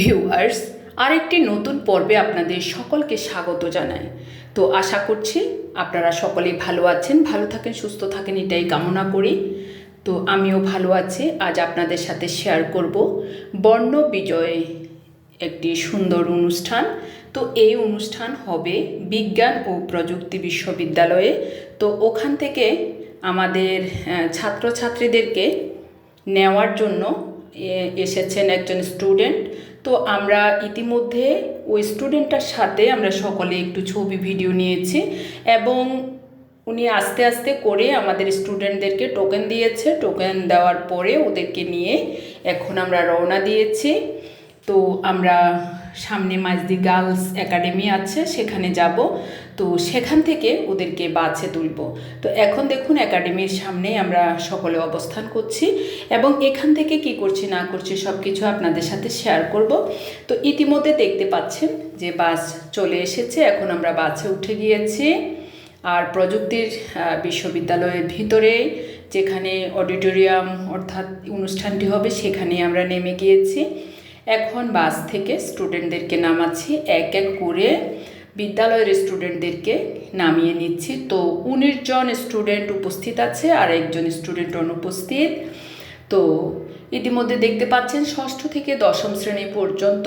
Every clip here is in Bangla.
ভিউয়ার্স আরেকটি নতুন পর্বে আপনাদের সকলকে স্বাগত জানাই। তো আশা করছি আপনারা সকলেই ভালো আছেন, ভালো থাকেন, সুস্থ থাকেন, এটাই কামনা করি। তো আমিও ভালো আছি, আজ আপনাদের সাথে শেয়ার করব বর্ণ বিজয় একটি সুন্দর অনুষ্ঠান। তো এই অনুষ্ঠান হবে বিজ্ঞান ও প্রযুক্তি বিশ্ববিদ্যালয়ে। তো ওখান থেকে আমাদের ছাত্রছাত্রীদেরকে নেওয়ার জন্য এসেছেন একজন স্টুডেন্ট তো আমরা ইতিমধ্যে ওই স্টুডেন্টটার সাথে আমরা সকলে একটু ছবি, ভিডিও নিয়েছি এবং উনি আস্তে আস্তে করে আমাদের স্টুডেন্টদেরকে টোকেন দিয়েছে। টোকেন দেওয়ার পরে ওদেরকে নিয়ে এখন আমরা রওনা দিয়েছি। তো আমরা সামনে মাঝদি গার্লস একাডেমি আছে, সেখানে যাব। তো সেখান থেকে ওদেরকে বাছে তুলব। তো এখন দেখুন একাডেমির সামনে আমরা সকলে অবস্থান করছি এবং এখান থেকে কি করছি, না করছি সব কিছু আপনাদের সাথে শেয়ার করব। তো ইতিমধ্যে দেখতে পাচ্ছেন যে বাস চলে এসেছে, এখন আমরা বাসে উঠে গিয়েছি। আর প্রযুক্তির বিশ্ববিদ্যালয়ের ভিতরে যেখানে অডিটোরিয়াম অর্থাৎ অনুষ্ঠানটি হবে, সেখানে আমরা নেমে গিয়েছি। এখন বাস থেকে স্টুডেন্টদেরকে নামাচ্ছি এক এক করে বিদ্যালয়ের স্টুডেন্টদেরকে নামিয়ে নিচ্ছি। তো উনিশ জন স্টুডেন্ট উপস্থিত আছে আর একজন স্টুডেন্ট অনুপস্থিত। তো ইতিমধ্যে দেখতে পাচ্ছেন ষষ্ঠ থেকে দশম শ্রেণি পর্যন্ত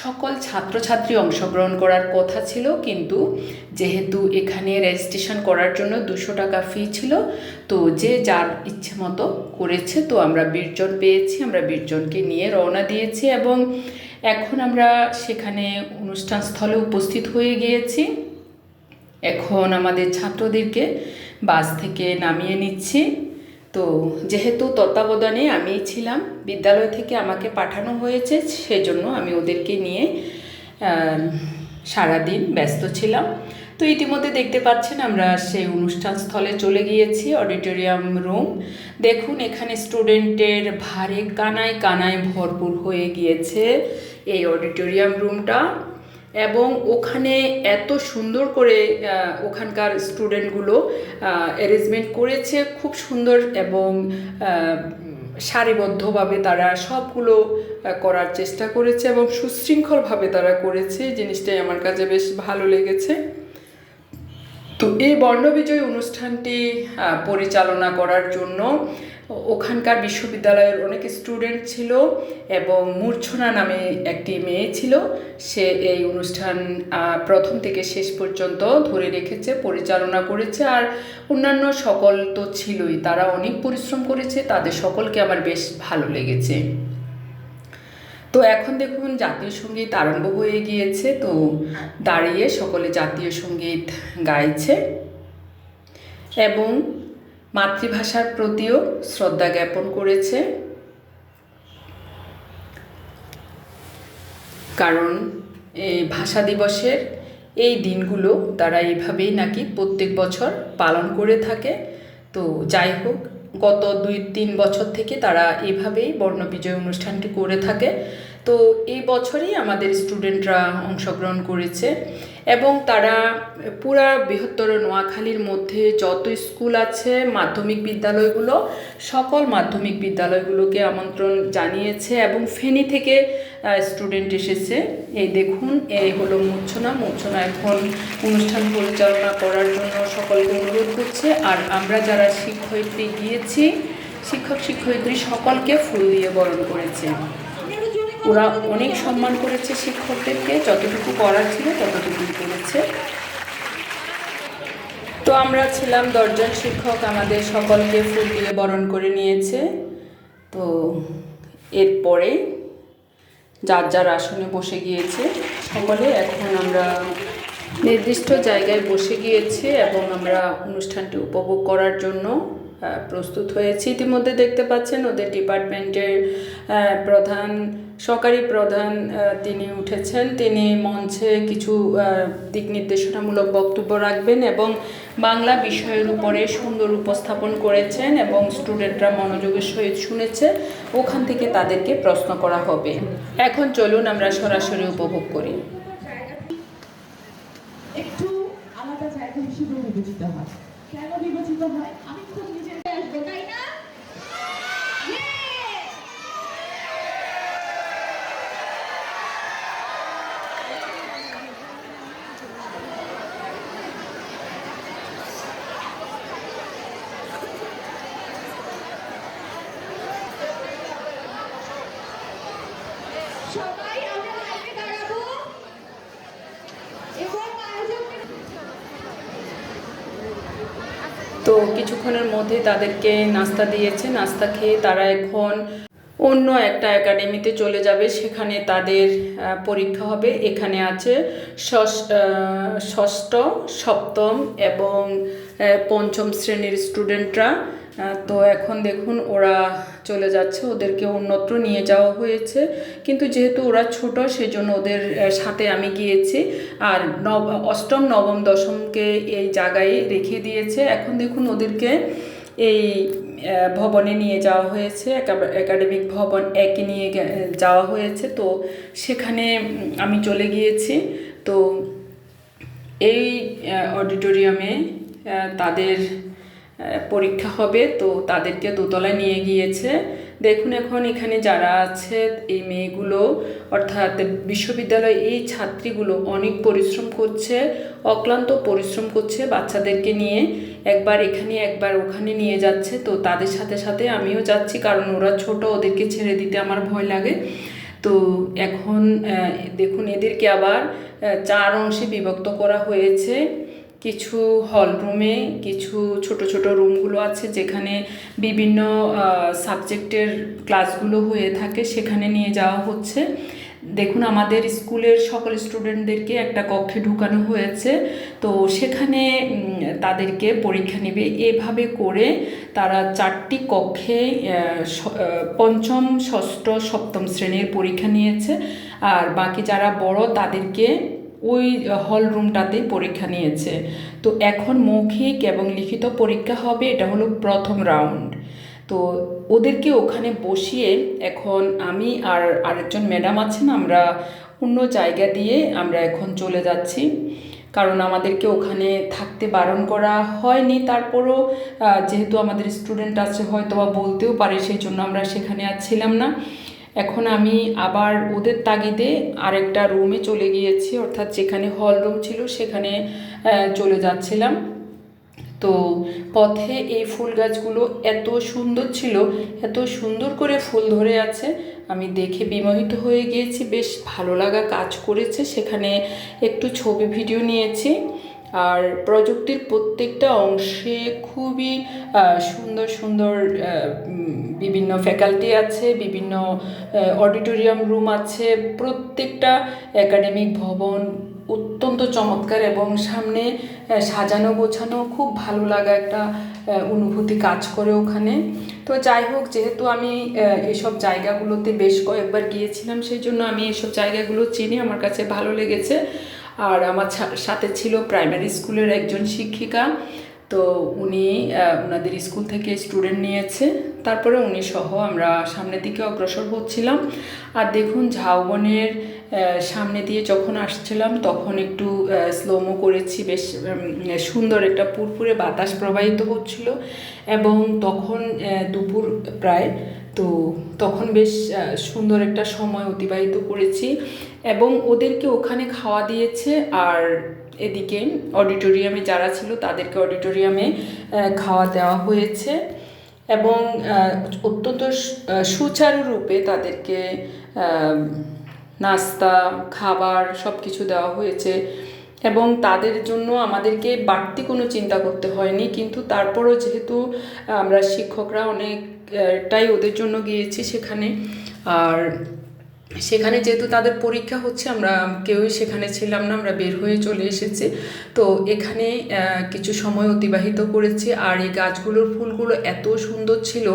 সকল ছাত্রছাত্রী অংশগ্রহণ করার কথা ছিল, কিন্তু যেহেতু এখানে রেজিস্ট্রেশন করার জন্য দুশো টাকা ফি ছিল, তো যে যার ইচ্ছে মতো করেছে, তো আমরা বীরজন পেয়েছি, আমরা বীরজনকে নিয়ে রওনা দিয়েছি এবং এখন আমরা সেখানে অনুষ্ঠান স্থলে উপস্থিত হয়ে গিয়েছি। এখন আমাদের ছাত্রদেরকে বাস থেকে নামিয়ে নিচ্ছি। তো যেহেতু তত্ত্বাবধানে আমি ছিলাম, বিদ্যালয় থেকে আমাকে পাঠানো হয়েছে, সেজন্য আমি ওদেরকে নিয়ে সারাদিন ব্যস্ত ছিলাম। তো ইতিমধ্যে দেখতে পাচ্ছেন আমরা সেই অনুষ্ঠান স্থলে চলে গিয়েছি, অডিটোরিয়াম রুম। দেখুন, এখানে স্টুডেন্টের ভারে কানায় কানায় ভরপুর হয়ে গিয়েছে এই অডিটোরিয়াম রুমটা। এবং ওখানে এত সুন্দর করে ওখানকার স্টুডেন্টগুলো অ্যারেঞ্জমেন্ট করেছে খুব সুন্দর এবং সারিবদ্ধভাবে তারা সবগুলো করার চেষ্টা করেছে এবং সুশৃঙ্খলভাবে তারা করেছে। জিনিসটাই আমার কাছে বেশ ভালো লেগেছে। তো এই বর্ণবিজয় অনুষ্ঠানটি পরিচালনা করার জন্য ওখানকার বিশ্ববিদ্যালয়ের অনেক স্টুডেন্ট ছিল এবং মূর্ছনা নামে একটি মেয়ে ছিল। সে এই অনুষ্ঠান প্রথম থেকে শেষ পর্যন্ত ধরে রেখেছে, পরিচালনা করেছে আর অন্যান্য সকল তো ছিলই। তারা অনেক পরিশ্রম করেছে, তাদের সকলকে আমার বেশ ভালো লেগেছে। তো এখন দেখুন জাতীয় সংগীত আরম্ভ হয়ে গিয়েছে, তো দাঁড়িয়ে সকলে জাতীয় সংগীত গাইছে এবং মাতৃভাষার প্রতিও শ্রদ্ধা জ্ঞাপন করেছে। কারণ এই ভাষা দিবসের এই দিনগুলো তারা এইভাবেই নাকি প্রত্যেক বছর পালন করে থাকে। তো যাই হোক গত দুই, তিন বছর থেকে তারা এভাবেই বর্ণবিজয় অনুষ্ঠানটি করে থাকে। তো এই বছরই আমাদের স্টুডেন্টরা অংশগ্রহণ করেছে এবং তারা পুরা বৃহত্তর নোয়াখালীর মধ্যে যত স্কুল আছে, মাধ্যমিক বিদ্যালয়গুলো, সকল মাধ্যমিক বিদ্যালয়গুলোকে আমন্ত্রণ জানিয়েছে এবং ফেনী থেকে স্টুডেন্ট এসেছে। এই দেখুন, এই হলো মূর্ছনা। মূর্ছনা এখন অনুষ্ঠান পরিচালনা করার জন্য সকলকে অনুরোধ করছে। আর আমরা যারা শিক্ষয়িত্রী গিয়েছি, শিক্ষক শিক্ষয়িত্রী সকলকে ফুল দিয়ে বরণ করেছে। ওরা অনেক সম্মান করেছে শিক্ষকদেরকে। যতটুকু করার ছিল ততটুকুই করেছে। তো আমরা ছিলাম দশজন শিক্ষক, আমাদের সকলকে ফুল দিয়ে বরণ করে নিয়েছে। তো এরপরে যার যার আসনে বসে গিয়েছে। সকলে এখন আমরা নির্দিষ্ট জায়গায় বসে গিয়েছি এবং আমরা অনুষ্ঠানটি উপভোগ করার জন্য। প্রস্তুত হয়েছি। ইতিমধ্যে দেখতে পাচ্ছেন ওদের ডিপার্টমেন্টের প্রধান সরকারি প্রধান তিনি উঠেছেন। তিনি মঞ্চে কিছু দিক নির্দেশনামূলক বক্তব্য রাখবেন এবং বাংলা বিষয়ের উপরে সুন্দর উপস্থাপন করেছেন এবং স্টুডেন্টরা মনোযোগের সহিত শুনেছে। ওখান থেকে তাদেরকে প্রশ্ন করা হবে। এখন চলুন আমরা সরাসরি উপভোগ করি। একটু আলাদা জায়গা হিসেবে বিবেচিত হয়। কেন বিবেচিত হয়? তো কিছুক্ষণের মধ্যে তাদেরকে নাস্তা দিয়েছে। নাস্তা খেয়ে তারা এখন অন্য একটা একাডেমিতে চলে যাবে। সেখানে তাদের পরীক্ষা হবে। এখানে আছে ষষ্ঠ, সপ্তম এবং পঞ্চম শ্রেণির স্টুডেন্টরা। তো এখন দেখুন ওরা চলে যাচ্ছে, ওদেরকে অন্যত্র নিয়ে যাওয়া হয়েছে। কিন্তু যেহেতু ওরা ছোট, সেজন্য ওদের সাথে আমি গিয়েছি। আর নব, অষ্টম, নবম, দশমকে এই জায়গায় রেখে দিয়েছে। এখন দেখুন ওদেরকে এই ভবনে নিয়ে যাওয়া হয়েছে। একা- একাডেমিক ভবন একে নিয়ে যাওয়া হয়েছে। তো সেখানে আমি চলে গিয়েছি। তো এই অডিটোরিয়ামে তাদের পরীক্ষা হবে, তো তাদেরকে দোতলায় নিয়ে গিয়েছে। দেখুন এখন এখানে যারা আছে, এই মেয়েগুলো, অর্থাৎ বিশ্ববিদ্যালয়ে এই ছাত্রীগুলো অনেক পরিশ্রম করছে, অক্লান্ত পরিশ্রম করছে বাচ্চাদেরকে নিয়ে। একবার এখানে, একবার ওখানে নিয়ে যাচ্ছে, তো তাদের সাথে সাথে আমিও যাচ্ছি, কারণ ওরা ছোট, ওদেরকে ছেড়ে দিতে আমার ভয় লাগে। তো এখন দেখুন এদেরকে আবার চার অংশে বিভক্ত করা হয়েছে। কিছু হল রুমে কিছু ছোট ছোট রুমগুলো আছে যেখানে বিভিন্ন সাবজেক্টের ক্লাসগুলো হয়ে থাকে সেখানে নিয়ে যাওয়া হচ্ছে। দেখুন আমাদের স্কুলের সকল স্টুডেন্টদেরকে একটা কক্ষে ঢুকানো হয়েছে। তো সেখানে তাদেরকে পরীক্ষা নেবে। এভাবে করে তারা চারটি কক্ষে পঞ্চম, ষষ্ঠ, সপ্তম শ্রেণির পরীক্ষা নিয়েছে। আর বাকি যারা বড় তাদেরকে ওই হল রুমটাতেই পরীক্ষা নিয়েছে। তো এখন মৌখিক এবং লিখিত পরীক্ষা হবে, এটা হলো প্রথম রাউন্ড তো ওদেরকে ওখানে বসিয়ে এখন আমি আর আরেকজন ম্যাডাম আছেন, আমরা অন্য জায়গা দিয়ে আমরা এখন চলে যাচ্ছি। কারণ আমাদেরকে ওখানে থাকতে বারণ করা হয়নি, তারপরও যেহেতু আমাদের স্টুডেন্ট আছে হয়তো বা বলতেও পারে, সেই জন্য আমরা সেখানে আর ছিলাম না। এখন আমি আবার ওদের তাগিদে আরেকটা রুমে চলে গিয়েছি, অর্থাৎ যেখানে হল রুম ছিল সেখানে চলে যাচ্ছিলাম। তো পথে এই ফুল গাছগুলো এত সুন্দর ছিল, এত সুন্দর করে ফুল ধরে আছে, আমি দেখে বিমোহিত হয়ে গিয়েছি, বেশ ভালো লাগা কাজ করেছে। সেখানে একটু ছবি ভিডিও নিয়েছি। আর প্রযুক্তির প্রত্যেকটা অংশে খুবই সুন্দর সুন্দর বিভিন্ন ফ্যাকাল্টি আছে, বিভিন্ন অডিটোরিয়াম রুম আছে। প্রত্যেকটা একাডেমিক ভবন অত্যন্ত চমৎকার এবং সামনে সাজানো, গোছানো খুব ভালো লাগা একটা অনুভূতি কাজ করে ওখানে। তো যাই হোক, যেহেতু আমি এসব জায়গাগুলোতে বেশ কয়েকবার গিয়েছিলাম, সেই জন্য আমি এসব জায়গাগুলো চিনি, আমার কাছে ভালো লেগেছে। আর আমার সাথে ছিল প্রাইমারি স্কুলের একজন শিক্ষিকা। তো উনি ওনাদের স্কুল থেকে স্টুডেন্ট নিয়েছে। তারপরে উনি সহ আমরা সামনের দিকে অগ্রসর হচ্ছিলাম। আর দেখুন, ঝাউবনের সামনে দিয়ে যখন আসছিলাম, তখন একটু স্লোমো করেছি। বেশ সুন্দর একটা পুরপুরে বাতাস প্রবাহিত হচ্ছিল। এবং তখন দুপুর প্রায় তো তখন বেশ সুন্দর একটা সময় অতিবাহিত করেছি এবং ওদেরকে ওখানে খাওয়া দিয়েছে আর এদিকে অডিটোরিয়ামে যারা ছিল তাদেরকে অডিটোরিয়ামে খাওয়া দেওয়া হয়েছে এবং অত্যন্ত সুচারুরূপে তাদেরকে নাস্তা, খাবার সব কিছু দেওয়া হয়েছে এবং তাদের জন্য আমাদেরকে বাড়তি কোনো চিন্তা করতে হয়নি। কিন্তু তারপরও যেহেতু আমরা শিক্ষকরা অনেকটাই ওদের জন্য গিয়েছি সেখানে। আর সেখানে যেহেতু তাদের পরীক্ষা হচ্ছে, আমরা কেউই সেখানে ছিলাম না, আমরা বের হয়ে চলে এসেছি। তো এখানে কিছু সময় অতিবাহিত করেছি আর এই গাছগুলোর ফুলগুলো এত সুন্দর ছিল,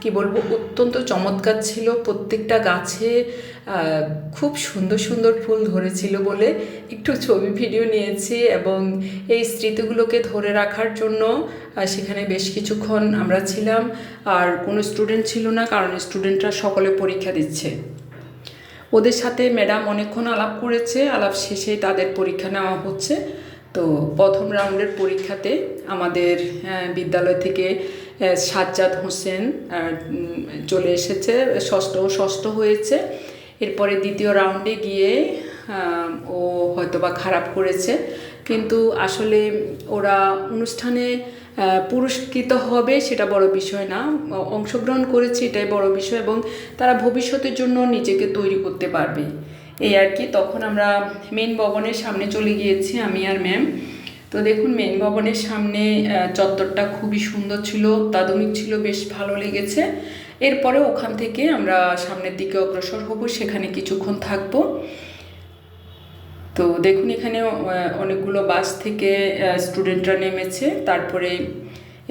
কি বলব, অত্যন্ত চমৎকার ছিল। প্রত্যেকটা গাছে খুব সুন্দর সুন্দর ফুল ধরেছিল বলে একটু ছবি, ভিডিও নিয়েছি এবং এই স্মৃতিগুলোকে ধরে রাখার জন্য সেখানে বেশ কিছুক্ষণ আমরা ছিলাম। আর কোনো স্টুডেন্ট ছিল না, কারণ স্টুডেন্টরা সকলে পরীক্ষা দিচ্ছে। ওদের সাথে ম্যাডাম অনেকক্ষণ আলাপ করেছে, আলাপ শেষে তাদের পরীক্ষা নেওয়া হচ্ছে। তো প্রথম রাউন্ডের পরীক্ষাতে আমাদের বিদ্যালয় থেকে সাজ্জাদ হোসেন চলে এসেছে, ষষ্ঠ ও ষষ্ঠ হয়েছে। এরপরে দ্বিতীয় রাউন্ডে গিয়ে ও হয়তোবা খারাপ করেছে। কিন্তু আসলে ওরা অনুষ্ঠানে পুরস্কৃত হবে সেটা বড় বিষয় না। অংশগ্রহণ করেছে এটাই বড় বিষয় এবং তারা ভবিষ্যতের জন্য নিজেকে তৈরি করতে পারবে। এই আর কি, তখন আমরা মেন ভবনের সামনে চলে গিয়েছি আমি আর ম্যাম তো দেখুন মেন ভবনের সামনে চত্বরটা খুবই সুন্দর ছিল অত্যাধুনিক ছিল, বেশ ভালো লেগেছে। এরপরে ওখান থেকে আমরা সামনের দিকে অগ্রসর হব, সেখানে কিছুক্ষণ থাকব। তো দেখুন এখানে অনেকগুলো বাস থেকে স্টুডেন্টরা নেমেছে। তারপরে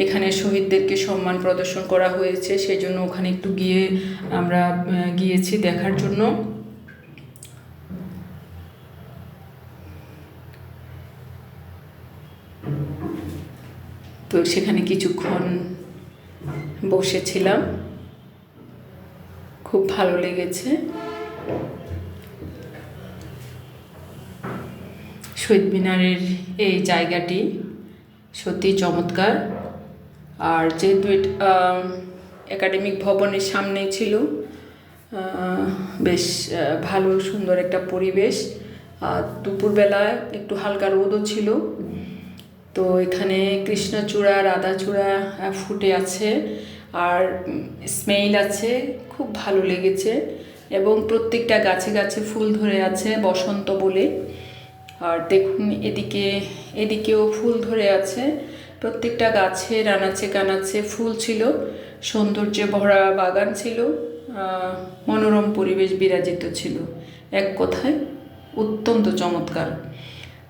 এখানে শহীদদেরকে সম্মান প্রদর্শন করা হয়েছে। সেই জন্য ওখানে একটু গিয়ে আমরা গিয়েছি দেখার জন্য। তো সেখানে কিছুক্ষণ বসেছিলাম। খুব ভালো লেগেছে। শহীদ মিনারের এই জায়গাটি সত্যি চমৎকার। আর যেহেতু একাডেমিক ভবনের সামনে ছিল বেশ ভালো, সুন্দর একটা পরিবেশ। আর দুপুরবেলায় একটু হালকা রোদও ছিল। তো এখানে কৃষ্ণচূড়া, রাধাচূড়া ফুটে আছে। আর স্মেল আছে, খুব ভালো লেগেছে। এবং প্রত্যেকটা গাছে গাছে ফুল ধরে আছে বসন্ত বলে। আর দেখুন, এদিকে, এদিকেও ফুল ধরে আছে। প্রত্যেকটা গাছে রানাচে কানাচে ফুল ছিল। সৌন্দর্যে ভরা বাগান ছিল। মনোরম পরিবেশ বিরাজিত ছিল। এক কথায় অত্যন্ত চমৎকার।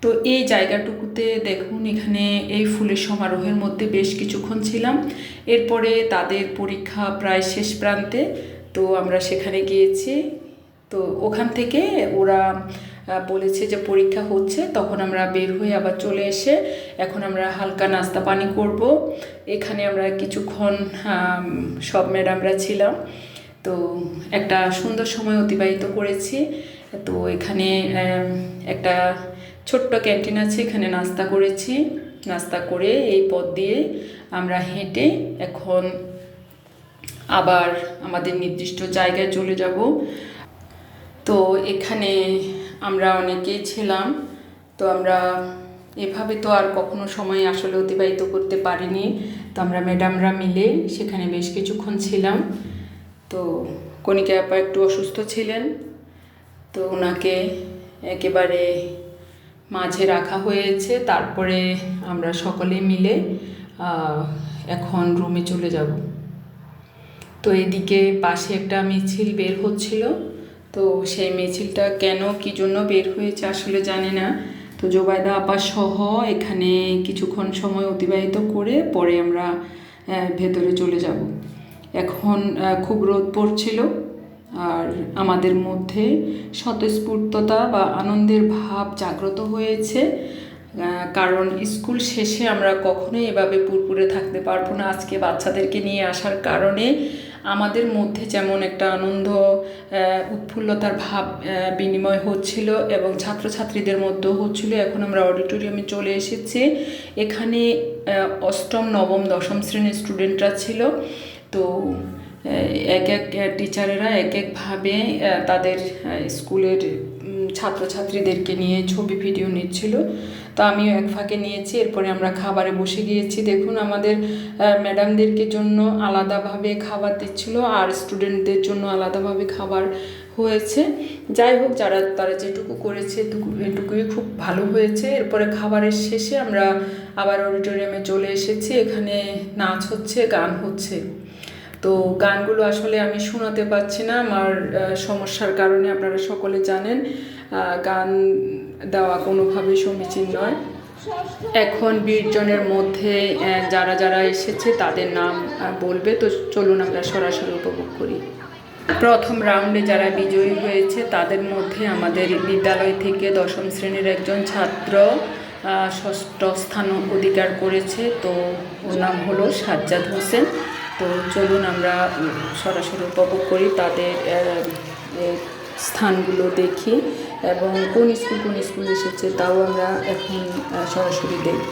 তো এই জায়গাটুকুতে দেখুন, এখানে এই ফুলের সমারোহের মধ্যে বেশ কিছুক্ষণ ছিলাম। এরপরে তাদের পরীক্ষা প্রায় শেষ প্রান্তে। তো আমরা সেখানে গিয়েছি। তো ওখান থেকে ওরা বলেছে যে পরীক্ষা হচ্ছে, তখন আমরা বের হয়ে আবার চলে এসে এখন আমরা হালকা নাস্তা পানি করব। এখানে আমরা কিছুক্ষণ সব ম্যাডামরা ছিলাম। তো একটা সুন্দর সময় অতিবাহিত করেছি। তো এখানে একটা ছোট্ট ক্যান্টিন আছে, এখানে নাস্তা করেছি। নাস্তা করে এই পথ দিয়ে আমরা হেঁটে এখন আবার আমাদের নির্দিষ্ট জায়গায় চলে যাব। তো এখানে আমরা অনেকেই ছিলাম, তো আমরা এভাবে তো আর কখনো সময় আসলে অতিবাহিত করতে পারিনি। তো আমরা ম্যাডামরা মিলে সেখানে বেশ কিছুক্ষণ ছিলাম। তো কণিকা আপা একটু অসুস্থ ছিলেন, তো ওনাকে একেবারে মাঝে রাখা হয়েছে। তারপরে আমরা সকলে মিলে এখন রুমে চলে যাব। তো এদিকে পাশে একটা মিছিল বের হচ্ছিল। তো সেই মিছিলটা কেন, কি জন্য বের হয়েছে আসলে জানি না। তো জোবায়দা আপা সহ এখানে কিছুক্ষণ সময় অতিবাহিত করে পরে আমরা ভেতরে চলে যাব। এখন খুব রোদ পড়ছিল আর আমাদের মধ্যে স্বতঃস্ফূর্ততা বা আনন্দের ভাব জাগ্রত হয়েছে। কারণ স্কুল শেষে আমরা কখনোই এভাবে পুরপুরে থাকতে পারব না। আজকে বাচ্চাদেরকে নিয়ে আসার কারণে আমাদের মধ্যে যেমন একটা আনন্দ উৎফুল্লতার ভাব বিনিময় হচ্ছিল এবং ছাত্রছাত্রীদের মধ্যেও হচ্ছিল। এখন আমরা অডিটোরিয়ামে চলে এসেছি। এখানে অষ্টম, নবম, দশম শ্রেণির স্টুডেন্টরা ছিল। তো এক এক টিচারেরা এক একভাবে তাদের স্কুলের ছাত্রছাত্রীদেরকে নিয়ে ছবি, ভিডিও নিচ্ছিল। তো আমিও এক ফাঁকে নিয়েছি, এরপরে আমরা খাবারে বসে গিয়েছি। দেখুন, আমাদের ম্যাডামদেরকে জন্য আলাদাভাবে খাবার দিচ্ছিল আর স্টুডেন্টদের জন্য আলাদাভাবে খাবার হয়েছে। যাই হোক, যারা, তারা যেটুকু করেছে এটুকু- এটুকুই খুব ভালো হয়েছে। এরপরে খাবারের শেষে আমরা আবার অডিটোরিয়ামে চলে এসেছি। এখানে নাচ হচ্ছে, গান হচ্ছে। তো গানগুলো আসলে আমি শোনাতে পারছি না, আমার সমস্যার কারণে আপনারা সকলে জানেন গান দেওয়া কোনোভাবেই সমীচীন নয়। এখন বীরজনের মধ্যে যারা যারা এসেছে তাদের নাম বলবে, তো চলুন আমরা সরাসরি উপভোগ করি। প্রথম রাউন্ডে যারা বিজয়ী হয়েছে, তাদের মধ্যে আমাদের বিদ্যালয় থেকে দশম শ্রেণির একজন ছাত্র ষষ্ঠ স্থান অধিকার করেছে, তো ওর নাম হলো সাজ্জাদ হোসেন। তো চলুন আমরা সরাসরি উপভোগ করি তাদের স্থানগুলো দেখি এবং কোন স্কুল কোন স্কুল এসেছে তাও আমরা এখন সরাসরি দেখব।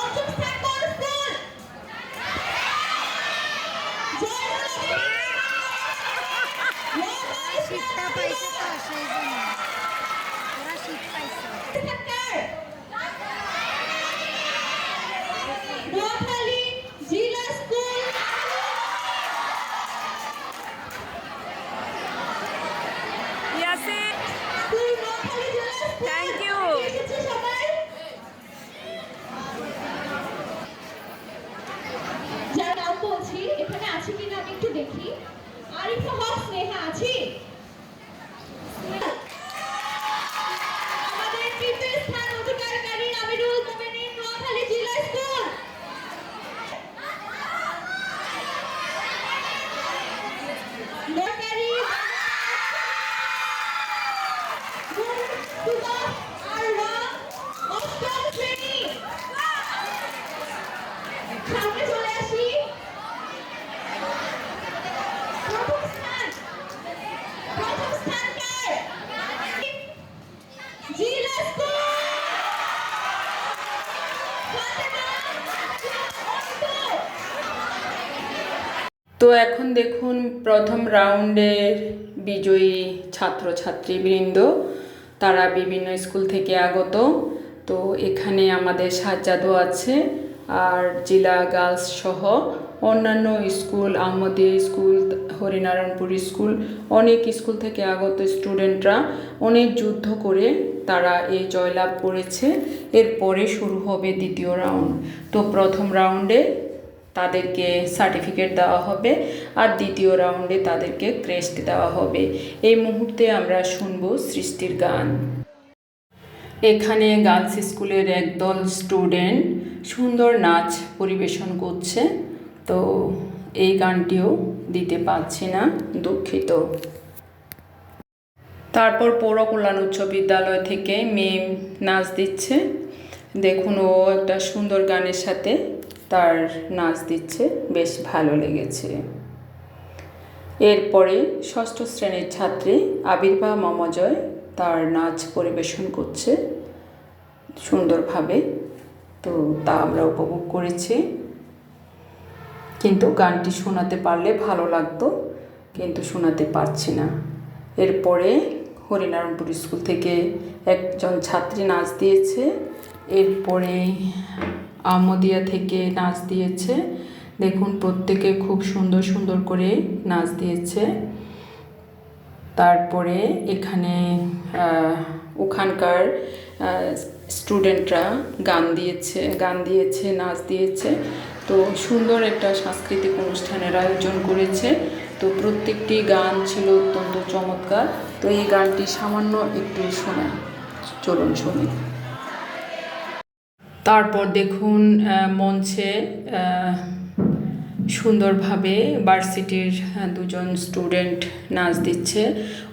পঞ্চম স্থান কোন স্কুল জয়নুল আবেদিন নোয়াখালী শীতটা পাইছে তো সেই জন্য ওরা শীত পাইছে সরকার নোয়াখালী জিলা স্কুল ইয়াসিন স্কুল নোয়াখালী জিলা স্কুল Thank you. এসেছে সবাই যার নাম বলছি এখানে আছে কিনা আমি একটু দেখি আরিফা হক স্নেহা আছি আমাদের তৃতীয় স্থান অধিকারকারী আমিরুল মোমেনিন নোয়াখালী জিলা স্কুল নোয়াখালী মুর্তজা আরওয়া অষ্টম শ্রেণি সামনে চলে আসি প্রথম স্থান প্রথম স্থান কার জিলা স্কুল ফাতেমা অটো তো এখন দেখুন প্রথম রাউন্ডের বিজয়ী ছাত্রছাত্রীবৃন্দ, তারা বিভিন্ন স্কুল থেকে আগত। তো এখানে আমাদের সাজ্জাদও আছে আর জেলা গার্লস সহ অন্যান্য school Ahmadiya school, Harinarayanpur school, অনেক স্কুল থেকে আগত স্টুডেন্টরা অনেক যুদ্ধ করে তারা এই জয়লাভ করেছে। এরপরে শুরু হবে দ্বিতীয় রাউন্ড। তো প্রথম রাউন্ডে তাদেরকে সার্টিফিকেট দেওয়া হবে আর দ্বিতীয় রাউন্ডে তাদেরকে ক্রেস্ট দেওয়া হবে। এই মুহূর্তে আমরা শুনব সৃষ্টির গান। এখানে গার্লস স্কুলের একদল স্টুডেন্ট সুন্দর নাচ পরিবেশন করছে। তো এই গানটিও দিতে পারছি না, দুঃখিত। তারপর পৌর কল্যাণ উচ্চ বিদ্যালয় থেকে মেয়ে নাচ দিচ্ছে। দেখুন, ও একটা সুন্দর গানের সাথে তার নাচ দিচ্ছে, বেশ ভালো লেগেছে। এরপরে ষষ্ঠ শ্রেণির ছাত্রী আবির্ভাব মমজয় তার নাচ পরিবেশন করছে সুন্দরভাবে। তো তা আমরা উপভোগ করেছি। কিন্তু গানটি শোনাতে পারলে ভালো লাগতো, কিন্তু শোনাতে পারছি না। এরপরে হরিনারায়ণপুর স্কুল থেকে একজন ছাত্রী নাচ দিয়েছে। এরপরে আমদিয়া থেকে নাচ দিয়েছে। দেখুন, প্রত্যেকে খুব সুন্দর সুন্দর করে নাচ দিয়েছে। তারপরে এখানে ওখানকার স্টুডেন্টরা গান দিয়েছে গান দিয়েছে, নাচ দিয়েছে। তো সুন্দর একটা সাংস্কৃতিক অনুষ্ঠানের আয়োজন করেছে। তো প্রত্যেকটি গান ছিল অত্যন্ত চমৎকার। তো এই গানটি সামান্য একটু শোনায় চলুন শুনি। তারপর দেখুন মঞ্চে সুন্দরভাবে ভার্সিটির দুজন স্টুডেন্ট নাচ দিচ্ছে।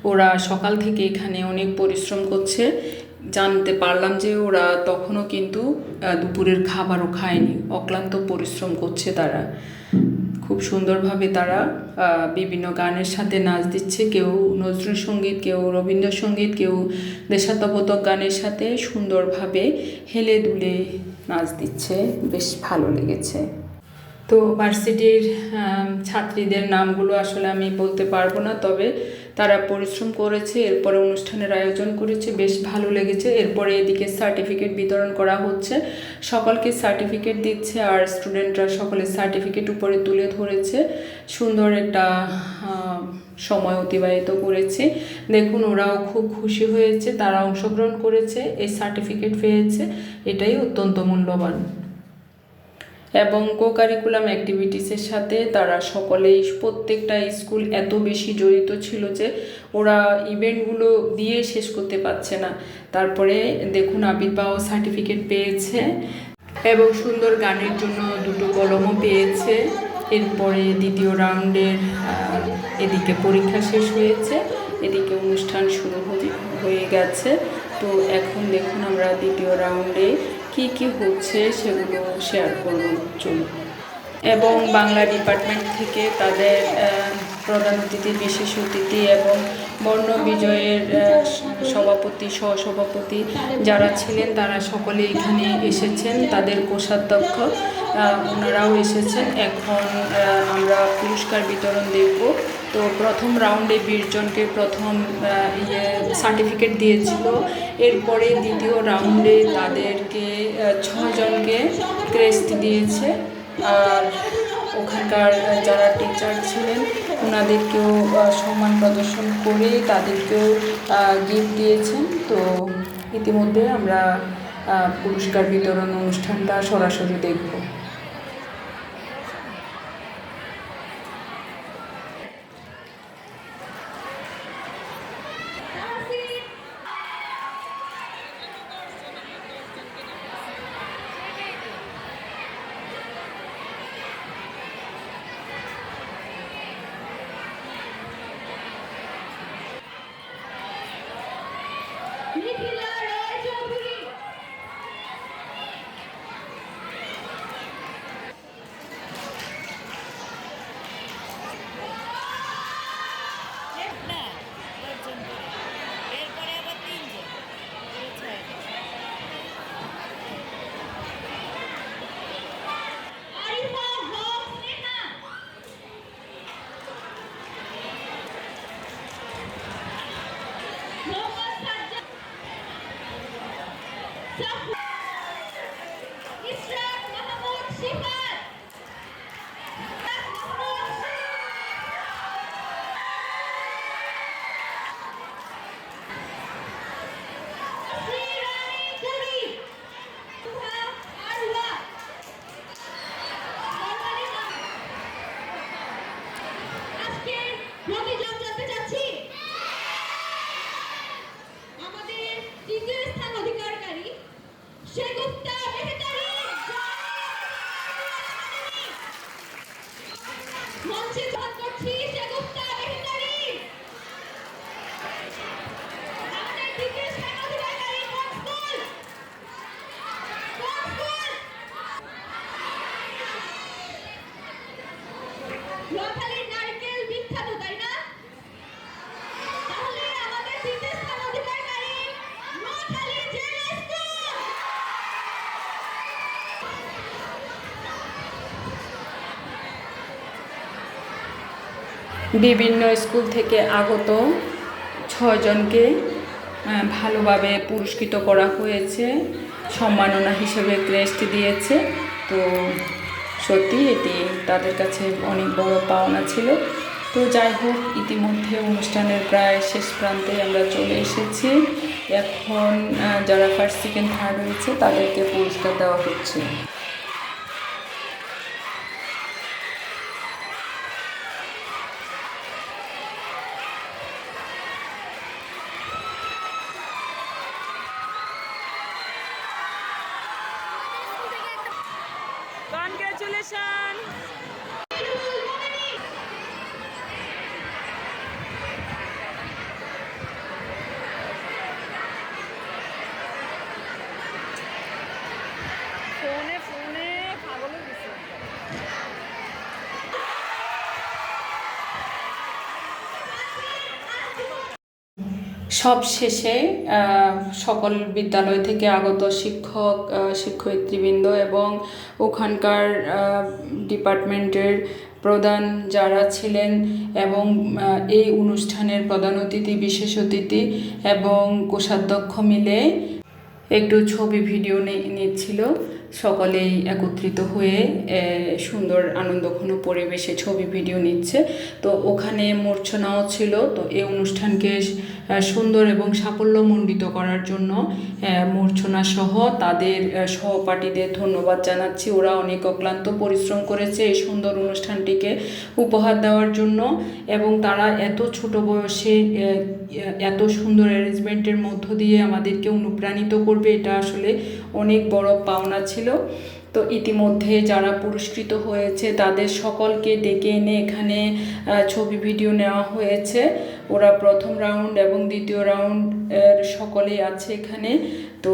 ওরা সকাল থেকে এখানে অনেক পরিশ্রম করছে। জানতে পারলাম যে ওরা তখনও কিন্তু দুপুরের খাবারও খায়নি। অক্লান্ত পরিশ্রম করছে তারা। খুব সুন্দরভাবে তারা বিভিন্ন গানের সাথে নাচ দিচ্ছে। কেউ নজরুল সংগীত, কেউ রবীন্দ্রসঙ্গীত কেউ দেশাত্মবোধক গানের সাথে সুন্দরভাবে হেলে দুলে নাচ দিচ্ছে। বেশ ভালো লেগেছে। তো ভার্সিটির ছাত্রীদের নামগুলো আসলে আমি বলতে পারব না, তবে তারা পরিশ্রম করেছে, এরপরে অনুষ্ঠানের আয়োজন করেছে, বেশ ভালো লেগেছে। এরপরে এদিকে সার্টিফিকেট বিতরণ করা হচ্ছে। সকলকে সার্টিফিকেট দিচ্ছে আর স্টুডেন্টরা সকলে সার্টিফিকেট উপরে তুলে ধরেছে। সুন্দর একটা সময় অতিবাহিত করেছে। দেখুন, ওরাও খুব খুশি হয়েছে, তারা অংশগ্রহণ করেছে, এই সার্টিফিকেট পেয়েছে। এটাই অত্যন্ত মূল্যবান। এবং কো কারিকুলাম অ্যাক্টিভিটিসের সাথে তারা সকলেই, প্রত্যেকটা স্কুল এত বেশি জড়িত ছিল যে ওরা ইভেন্টগুলো দিয়ে শেষ করতে পারছে না। তারপরে দেখুন আবির্ভাব সার্টিফিকেট পেয়েছে এবং সুন্দর গানের জন্য দুটো কলমও পেয়েছে। এরপরে দ্বিতীয় রাউন্ডের এদিকে পরীক্ষা শেষ হয়েছে। এদিকে অনুষ্ঠান শুরু হয়ে গেছে। তো এখন দেখুন আমরা দ্বিতীয় রাউন্ডে কি কি হচ্ছে সেগুলো শেয়ার করব চলুন। এবং বাংলা ডিপার্টমেন্ট থেকে তাদের প্রধান অতিথি, বিশেষ অতিথি এবং বর্ণ বিজয়ের সভাপতি, সহসভাপতি যারা ছিলেন, তারা সকলে এখানে এসেছেন। তাদের কোষাধ্যক্ষ ওনারাও এসেছেন। এখন আমরা পুরস্কার বিতরণ দেখব। তো প্রথম রাউন্ডে বিশ জনকে প্রথম ইয়ে সার্টিফিকেট দিয়েছিল। এরপরে দ্বিতীয় রাউন্ডে তাদেরকে ছজনকে ক্রেস্ট দিয়েছে। আর ওখানকার যারা টিচার ছিলেন ওনাদেরকেও সম্মান প্রদর্শন করে তাদেরকেও গিফট দিয়েছেন। তো ইতিমধ্যে আমরা পুরস্কার বিতরণ অনুষ্ঠানটা সরাসরি দেখব। বিভিন্ন স্কুল থেকে আগত ছজনকে ভালোভাবে পুরস্কৃত করা হয়েছে, সম্মাননা হিসেবে ক্রেস্ট দিয়েছে। তো সত্যি এটি তাদের কাছে অনেক বড় পাওনা ছিল। তো যাই হোক, ইতিমধ্যে অনুষ্ঠানের প্রায় শেষ প্রান্তে আমরা চলে এসেছি। এখন যারা ফার্স্ট সেকেন্ড থার্ড হয়েছে, তাদেরকে পুরস্কার দেওয়া হচ্ছে কনগ্রাচুলেশন ফোনে ফোনে পাগল হয়ে গেছে সব শেষে সকল বিদ্যালয় থেকে আগত শিক্ষক শিক্ষয়িত্রীবৃন্দ এবং ওখানকার ডিপার্টমেন্টের প্রধান যারা ছিলেন এবং এই অনুষ্ঠানের প্রধান অতিথি, বিশেষ অতিথি এবং কোষাধ্যক্ষ মিলে একটু ছবি, ভিডিও নিচ্ছিল। সকলেই একত্রিত হয়ে সুন্দর আনন্দঘন পরিবেশে ছবি, ভিডিও নিচ্ছে। তো ওখানে মূর্ছনাও ছিল। তো এই অনুষ্ঠানকে সুন্দর এবং সাফল্যমণ্ডিত করার জন্য মূর্ছনা সহ তাদের সহপাঠীদের ধন্যবাদ জানাচ্ছি। ওরা অনেক অক্লান্ত পরিশ্রম করেছে এই সুন্দর অনুষ্ঠানটিকে উপহার দেওয়ার জন্য এবং তারা এত ছোট বয়সে এত সুন্দর অ্যারেঞ্জমেন্টের মধ্য দিয়ে আমাদেরকে অনুপ্রাণিত করবে, এটা আসলে অনেক বড় পাওনা ছিল। তো ইতিমধ্যে যারা পুরস্কৃত হয়েছে, তাদের সকলকে ডেকে এনে এখানে ছবি ভিডিও নেওয়া হয়েছে। ওরা প্রথম রাউন্ড এবং দ্বিতীয় রাউন্ড এর সকলেই আছে এখানে। তো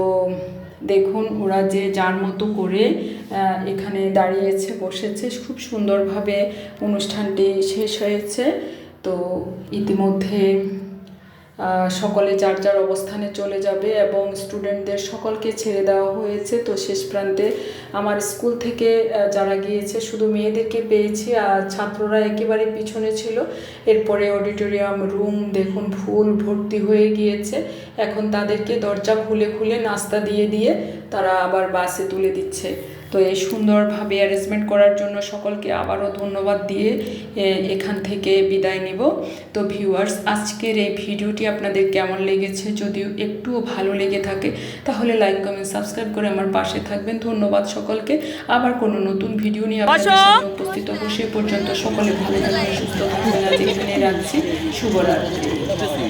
দেখুন, ওরা যে যার মতো করে এখানে দাঁড়িয়েছে, বসেছে। খুব সুন্দরভাবে অনুষ্ঠানটি শেষ হয়েছে। তো ইতিমধ্যে সকলে যার যার অবস্থানে চলে যাবে এবং স্টুডেন্টদের সকলকে ছেড়ে দেওয়া হয়েছে। তো শেষ প্রান্তে আমার স্কুল থেকে যারা গিয়েছে, শুধু মেয়েদেরকে পেয়েছি, আর ছাত্ররা একেবারে পিছনে ছিল। এরপরে অডিটোরিয়াম রুম দেখুন, ফুল ভর্তি হয়ে গিয়েছে। এখন তাদেরকে দরজা খুলে খুলে নাস্তা দিয়ে দিয়ে তারা আবার বাসে তুলে দিচ্ছে। তো এই সুন্দরভাবে অ্যারেঞ্জমেন্ট করার জন্য সকলকে আবারও ধন্যবাদ দিয়ে এখান থেকে বিদায় নিব। তো ভিউয়ার্স আজকের এই ভিডিওটি আপনাদের কেমন লেগেছে? যদিও একটুও ভালো লেগে থাকে তাহলে লাইক কমেন্ট সাবস্ক্রাইব করে আমার পাশে থাকবেন। ধন্যবাদ সকলকে। আবার কোনো নতুন ভিডিও নিয়ে আপনাদের সামনে উপস্থিত হব সে পর্যন্ত সকলে ভালো থাকবেন সুস্থ থাকবেন আজ এখানে রাখছি। শুভরাত্রি।